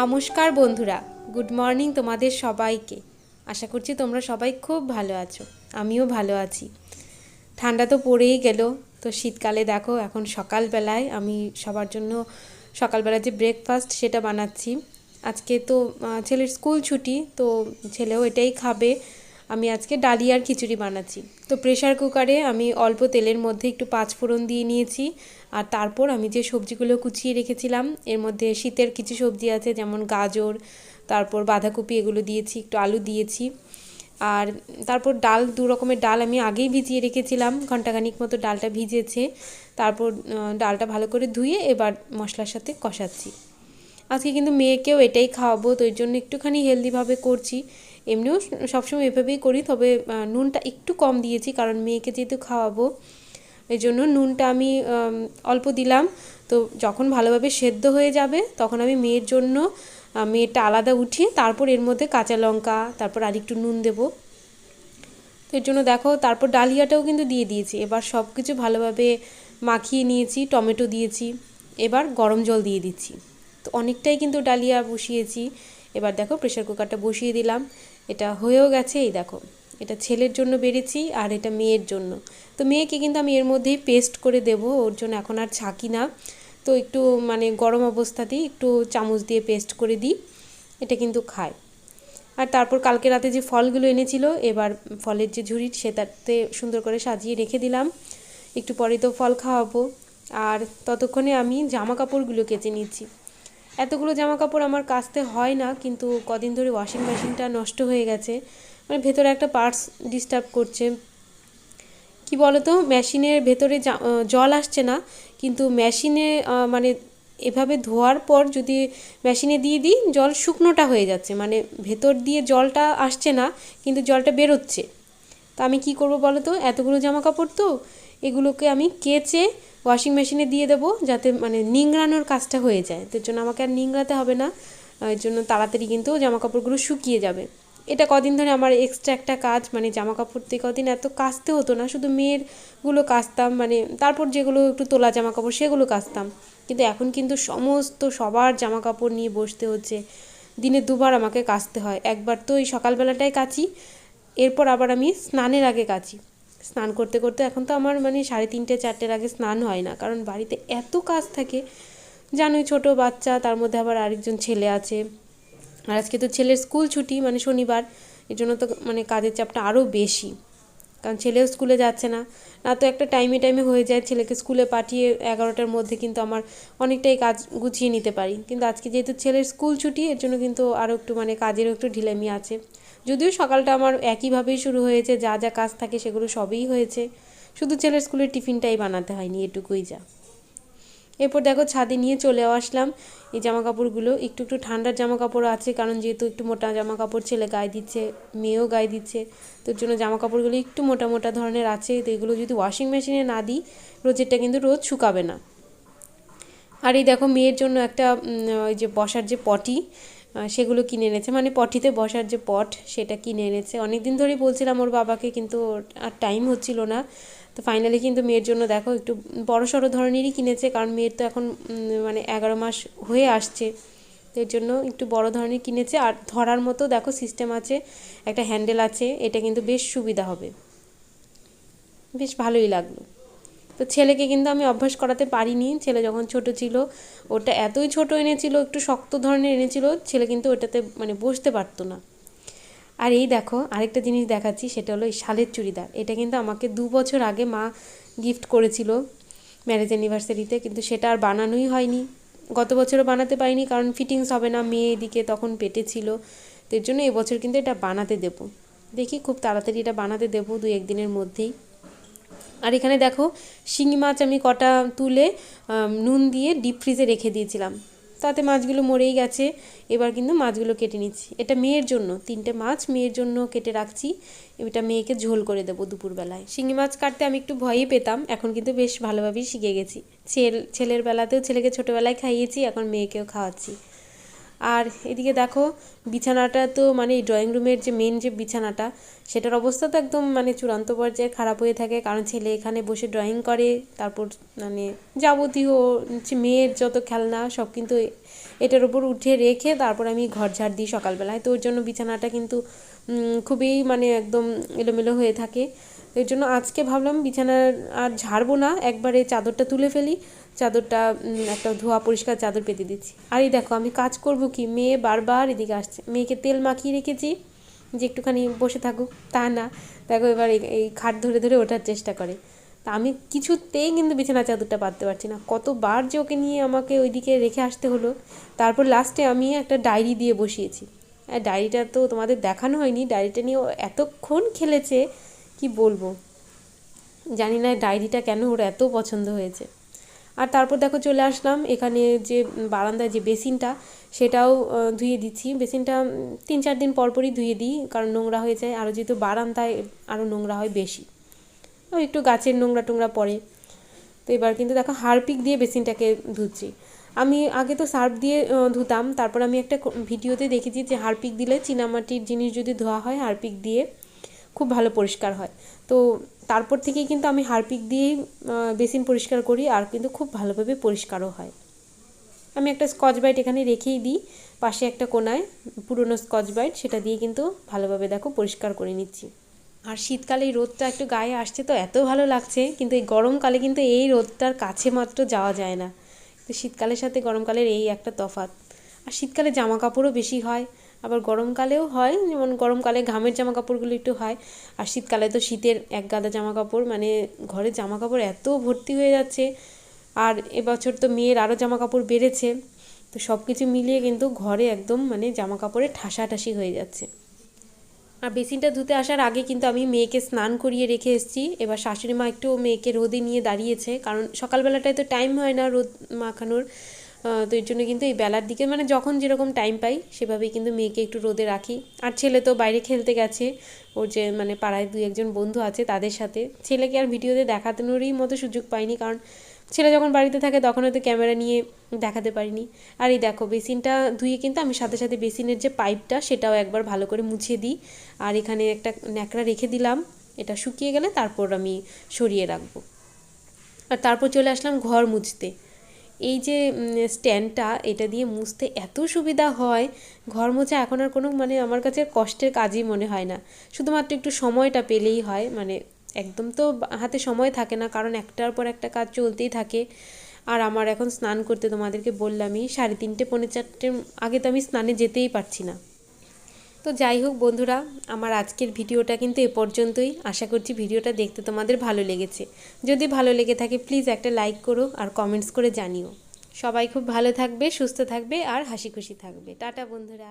নমস্কার বন্ধুরা, good morning তোমাদের সবাইকে। আশা করছি তোমরা সবাই খুব ভালো আছো, আমিও ভালো আছি। ঠান্ডা তো পড়েই গেল, তো শীতকালে দেখো এখন সকালবেলায় আমি সবার জন্য সকালবেলা যে ব্রেকফাস্ট সেটা বানাচ্ছি। আজকে তো ছেলের স্কুল ছুটি, তো ছেলেও এটাই খাবে। আমি আজকে ডালিয়ার খিচুড়ি বানাচ্ছি। তো প্রেশার কুকারে আমি অল্প তেলের মধ্যে একটু পাঁচ ফোড়ন দিয়ে নিয়েছি। আর তারপর আমি যে সবজিগুলো কুচিয়ে রেখেছিলাম, এর মধ্যে শীতের কিছু সবজি আছে, যেমন গাজর, তারপর বাঁধাকপি এগুলো দিয়েছি, একটু আলু দিয়েছি। আর তারপর ডাল, দু রকমের ডাল আমি আগেই ভিজিয়ে রেখেছিলাম, ঘন্টাখানিক মতো ডালটা ভিজেছে। তারপর ডালটা ভালো করে ধুয়ে এবার মশলার সাথে কষাচ্ছি। আজকে কিন্তু মেয়েকেও এটাই খাওয়াবো, তো এর জন্য একটুখানি হেলদিভাবে করছি। এমনিও সবসময় এভাবেই করি তবে নুনটা একটু কম দিয়েছি কারণ মেয়েকে যেহেতু খাওয়াবো এই জন্য নুনটা আমি অল্প দিলাম। তো যখন ভালোভাবে সেদ্ধ হয়ে যাবে তখন আমি মেয়ের জন্য আহ, মেয়েরটা আলাদা উঠিয়ে তারপর এর মধ্যে কাঁচা লঙ্কা তারপর আর একটু নুন দেবো। তো এর জন্য দেখো তারপর ডালিয়াটাও কিন্তু দিয়ে দিয়েছি। এবার সব কিছু ভালোভাবে মাখিয়ে নিয়েছি টমেটো দিয়েছি এবার গরম জল দিয়ে দিচ্ছি। তো অনেকটাই কিন্তু ডালিয়া বসিয়েছি। এবার দেখো প্রেশার কুকারটা বসিয়ে দিলাম। এটা হয়েও গেছে, এই দেখো। এটা ছেলের জন্য বেড়েছি আর এটা মেয়ের জন্য। তো মেয়েকে কিন্তু আমি এর মধ্যেই পেস্ট করে দেব, ওর জন্য এখন আর ছাকি না। তো একটু মানে গরম অবস্থাতেই একটু চামচ দিয়ে পেস্ট করে দিই, এটা কিন্তু খায়। আর তারপর কালকে রাতে যে ফলগুলো এনেছিল, এবার ফলের যে ঝুড়ি, সেটাতে সুন্দর করে সাজিয়ে রেখে দিলাম। একটু পরে তো ফল খাওয়াবো। আর ততক্ষণে আমি জামা কাপড়গুলো কেচে নিচ্ছি। এতগুলো জামা কাপড় আমার কাচতে হয় না, কিন্তু কদিন ধরে ওয়াশিং মেশিনটা নষ্ট হয়ে গেছে। মানে ভেতরে একটা পার্টস ডিস্টার্ব করছে। কি বলতো? মেশিনের ভেতরে জল আসছে না, কিন্তু মেশিনে মানে এভাবে ধোয়ার পর যদি মেশিনে দিয়ে দিই, জল শুকনোটা হয়ে যাচ্ছে। মানে ভেতর দিয়ে জলটা আসছে না, কিন্তু জলটা বেরোচ্ছে। তা আমি কি করব বলো তো এতগুলো জামা কাপড় তো এগুলোকে আমি কেচে ওয়াশিং মেশিনে দিয়ে দেবো যাতে মানে নিংড়ানোর কাজটা হয়ে যায়। তো জন্য আমাকে আর নিংড়াতে হবে না। এর জন্য তাড়াতাড়ি কিন্তু জামা কাপড়গুলো শুকিয়ে যাবে। এটা কদিন ধরে আমার এক্সট্রা একটা কাজ মানে জামা কাপড় দিয়ে কদিন এত কাচতে হতো না, শুধু মেয়েরগুলো কাচতাম মানে তারপর যেগুলো একটু তোলা জামা কাপড় সেগুলো কাচতাম। কিন্তু এখন কিন্তু সমস্ত সবার জামা কাপড় নিয়ে বসতে হচ্ছে। দিনে দুবার আমাকে কাচতে হয়। একবার তো এই সকালবেলাটাই কাচি, এরপর আবার আমি স্নানের আগে কাচি। স্নান করতে করতে এখন তো আমার মানে সাড়ে তিনটে, চারটের আগে স্নান হয় না। কারণ বাড়িতে এত কাজ থাকে। জানোই ছোট বাচ্চা, তার মধ্যে আবার আরেকজন ছেলে আছে। আর আজকে তো ছেলের স্কুল ছুটি মানে শনিবার। এর জন্য তো মানে কাজের চাপটা আরও বেশি। কারণ ছেলেও স্কুলে যাচ্ছে না। না তো একটা টাইমে টাইমে হয়ে যায় ছেলেকে স্কুলে পাঠিয়ে এগারোটার মধ্যে কিন্তু আমার অনেকটাই কাজ গুছিয়ে নিতে পারি। কিন্তু আজকে যেহেতু ছেলের স্কুল ছুটি, এর জন্য কিন্তু আরও একটু মানে কাজেরও একটু ঢিলেমি আছে। যদিও সকালটা আমার একইভাবেই শুরু হয়েছে, যা যা কাজ থাকে সেগুলো সবই হয়েছে। শুধু ছেলের স্কুলের টিফিনটাই বানাতে হয়নি, এটুকুই যা। এরপর দেখো ছাদে নিয়ে চলে আসলাম এই জামা কাপড়গুলো একটু একটু ঠান্ডার জামা কাপড় আছে, কারণ যেহেতু একটু মোটা জামা কাপড় ছেলে গায়ে দিচ্ছে, মেয়েও গায়ে দিচ্ছে, তো জন্য জামা কাপড়গুলো একটু মোটা মোটা ধরনের আছে। তো এগুলো যদি ওয়াশিং মেশিনে না দিই, রোজেরটা কিন্তু রোজ শুকাবে না। আর এই দেখো মেয়ের জন্য একটা ওই যে বসার যে পটি সেগুলো কিনে এনেছে। মানে পটিতে বসার যে পট, সেটা কিনে এনেছে। অনেক দিন ধরেই বলছিলাম ওর বাবাকে, কিন্তু আর টাইম হচ্ছিল না। তো ফাইনালি কিন্তু মেয়ের জন্য দেখো একটু বড় সড়ো ধরনেরই কিনেছে, কারণ মেয়ের তো এখন মানে এগারো মাস হয়ে আসছে। এর জন্য একটু বড় ধরনের কিনেছে। আর ধরার মতো দেখো সিস্টেম আছে, একটা হ্যান্ডেল আছে, এটা কিন্তু বেশ সুবিধা হবে। বেশ ভালোই লাগল। তো ছেলেকে কিন্তু আমি অভ্যাস করাতে পারিনি। ছেলে যখন ছোট ছিল, ওটা এতই ছোট এনেছিল, একটু শক্ত ধরনের এনেছিল, ছেলে কিন্তু ওটাতে মানে বসতে পারতো না। আর এই দেখো, আরেকটা জিনিস দেখাচ্ছি, সেটা হলো এই শালের চুড়িদার। এটা কিন্তু আমাকে দু বছর আগে মা গিফট করেছিল ম্যারেজ অ্যানিভার্সারিতে কিন্তু সেটা আর বানানোই হয়নি। গত বছরও বানাতে পারিনি, কারণ ফিটিংস হবে না, মেয়ে এদিকে তখন পেটে ছিল। তো এর জন্য এবছর কিন্তু এটা বানাতে দেবো। দেখি খুব তাড়াতাড়ি এটা বানাতে দেবো দু একদিনের মধ্যেই। আর এখানে দেখো শিঙি মাছ আমি কটা তুলে নুন দিয়ে ডিপ ফ্রিজে রেখে দিয়েছিলাম। তাতে মাছগুলো মরেই গেছে। এবার কিন্তু মাছগুলো কেটে নিচ্ছি। এটা মেয়ের জন্য, তিনটে মাছ মেয়ের জন্য কেটে রাখছি। এটা মেয়েকে ঝোল করে দেবো দুপুরবেলায়। শিঙি মাছ কাটতে আমি একটু ভয়ই পেতাম, এখন কিন্তু বেশ ভালোভাবেই শিখে গেছি। ছেল, ছেলের বেলাতেও ছেলেকে ছোটোবেলায় খাইয়েছি, এখন মেয়েকেও খাওয়াচ্ছি। আর এদিকে দেখো, বিছানাটা তো মানে ড্রয়িং রুমের যে মেন যে বিছানাটা, সেটার অবস্থা তো একদম মানে চূড়ান্ত পর্যায়ে খারাপ হয়ে থাকে। কারণ ছেলে এখানে বসে ড্রয়িং করে, তারপর মানে যাবতীয় মেয়ের যত খেলনা, সব কিন্তু এটার উপর উঠে রেখে তারপর আমি ঘর ঝাড় দিই সকালবেলায়। তো ওর জন্য বিছানাটা কিন্তু খুবই মানে একদম এলোমেলো হয়ে থাকে। এর জন্য আজকে ভাবলাম বিছানার আর ঝাড়বো না, একবারে চাদরটা তুলে ফেলি। চাদরটা একটা ধোয়া পরিষ্কার চাদর পেতে দিচ্ছি। আর এই দেখো, আমি কাজ করব কি? মেয়ে বারবার এদিকে আসছে। মেয়েকে তেল মাখিয়ে রেখেছি যে একটুখানি বসে থাকুক। তা না। দেখো এবার এই- খাট ধরে ধরে ওঠার চেষ্টা করে। তা আমি কিছুতেই কিন্তু বিছানা চাদরটা পাততে পারছি না। কতবার যে ওকে নিয়ে আমাকে ওইদিকে রেখে আসতে হলো। তারপর লাস্টে আমি একটা ডায়েরি দিয়ে বসিয়েছি। ডায়েরিটা তো তোমাদের দেখানো হয়নি। ডায়েরিটা নিয়ে ও এতক্ষণ খেলেছে, কি বলব? জানি না ডায়েরিটা কেন ওর এত পছন্দ হয়েছে। আর তারপর দেখো চলে আসলাম, এখানে যে বারান্দায় যে বেসিনটা, সেটাও ধুয়ে দিচ্ছি। বেসিনটা তিন চার দিন পর পরই ধুয়ে দিই, কারণ নোংরা হয়ে যায়। আরও যেহেতু বারান্দায় আরও নোংরা হয় বেশি। ওই একটু গাছের নোংরা টোংরা পড়ে। তো এবার কিন্তু দেখো হারপিক দিয়ে বেসিনটাকে ধুচ্ছি। আমি আগে তো সার্ফ দিয়ে ধুতাম, তারপর আমি একটা ভিডিওতে দেখেছি যে হারপিক দিলে চীনামাটির জিনিস যদি ধোয়া হয়, হারপিক দিয়ে খুব ভালো পরিষ্কার হয়। তো তারপর থেকেই কিন্তু আমি হারপিক দিয়েই বেসিন পরিষ্কার করি আর কিন্তু খুব ভালোভাবে পরিষ্কারও হয়। আমি একটা স্কচ ব্রাইট এখানে রেখেই দিই, পাশে একটা কোনায় পুরনো স্কচ ব্রাইট সেটা দিয়ে কিন্তু ভালোভাবে দেখো পরিষ্কার করে নিচ্ছি। আর শীতকালে এই রোদটা একটু গায়ে আসছে তো এত ভালো লাগছে, কিন্তু এই গরমকালে কিন্তু এই রোদটার কাছে মাত্র যাওয়া যায় না। তো শীতকালের সাথে গরমকালের এই একটা তফাৎ। আর শীতকালে জামা কাপড়ও বেশি হয় আবার গরমকালেও হয়, যেমন গরমকালে ঘামের জামা কাপড়গুলো একটু হয়, আর শীতকালে তো শীতের এক গাদা জামা কাপড় মানে ঘরে জামা কাপড় এত ভর্তি হয়ে যাচ্ছে, আর এবছর তো মেয়ের আরও জামা কাপড় বেড়েছে, তো সব কিছু মিলিয়ে কিন্তু ঘরে একদম মানে জামা কাপড়ে ঠাসাঠাসি হয়ে যাচ্ছে। আর বেসিনটা ধুতে আসার আগে কিন্তু আমি মেয়েকে স্নান করিয়ে রেখে এসেছি, এবার শাশুড়ি মা একটু মেয়েকে রোদে নিয়ে দাঁড়িয়েছে, কারণ সকালবেলাটায় তো টাইম হয় না রোদ মাখানোর তো এর জন্য কিন্তু এই বেলার দিকে মানে যখন যেরকম টাইম পাই, সেভাবেই কিন্তু মেয়েকে একটু রোদে রাখি। আর ছেলে তো বাইরে খেলতে গেছে, ওর যে মানে পাড়ায় দুই একজন বন্ধু আছে তাদের সাথে। ছেলেকে আর ভিডিওতে দেখানোরই মতো সুযোগ পাইনি, কারণ ছেলে যখন বাড়িতে থাকে তখন হয়তো ক্যামেরা নিয়ে দেখাতে পারিনি। আর এই দেখো, বেসিনটা ধুয়ে কিন্তু আমি সাথে সাথে বেসিনের যে পাইপটা সেটাও একবার ভালো করে মুছে দিই। আর এখানে একটা ন্যাকড়া রেখে দিলাম, এটা শুকিয়ে গেলে তারপর আমি সরিয়ে রাখব। আর তারপর চলে আসলাম ঘর মুছতে। এই যে স্ট্যান্ডটা, এটা দিয়ে মুছতে এত সুবিধা হয়। ঘর মোছা এখন আর কোনো মানে আমার কাছে কষ্টের কাজই মনে হয় না। শুধুমাত্র একটু সময়টা পেলেই হয় মানে একদম তো হাতে সময় থাকে না, কারণ একটার পর একটা কাজ চলতেই থাকে। আর আমার এখন স্নান করতে তোমাদেরকে বললামই, সাড়ে তিনটে, পৌনে চারটের আগে তো আমি স্নানে যেতেই পারছি না। তো যাই হোক বন্ধুরা, আমার আজকের ভিডিওটা কিন্তু এ পর্যন্তই। আশা করছি ভিডিওটা দেখতে তোমাদের ভালো লেগেছে। যদি ভালো লেগে থাকে প্লিজ একটা লাইক করো আর কমেন্টস করে জানিও। সবাই খুব ভালো থাকবে, সুস্থ থাকবে আর হাসি খুশি থাকবে। টাটা বন্ধুরা।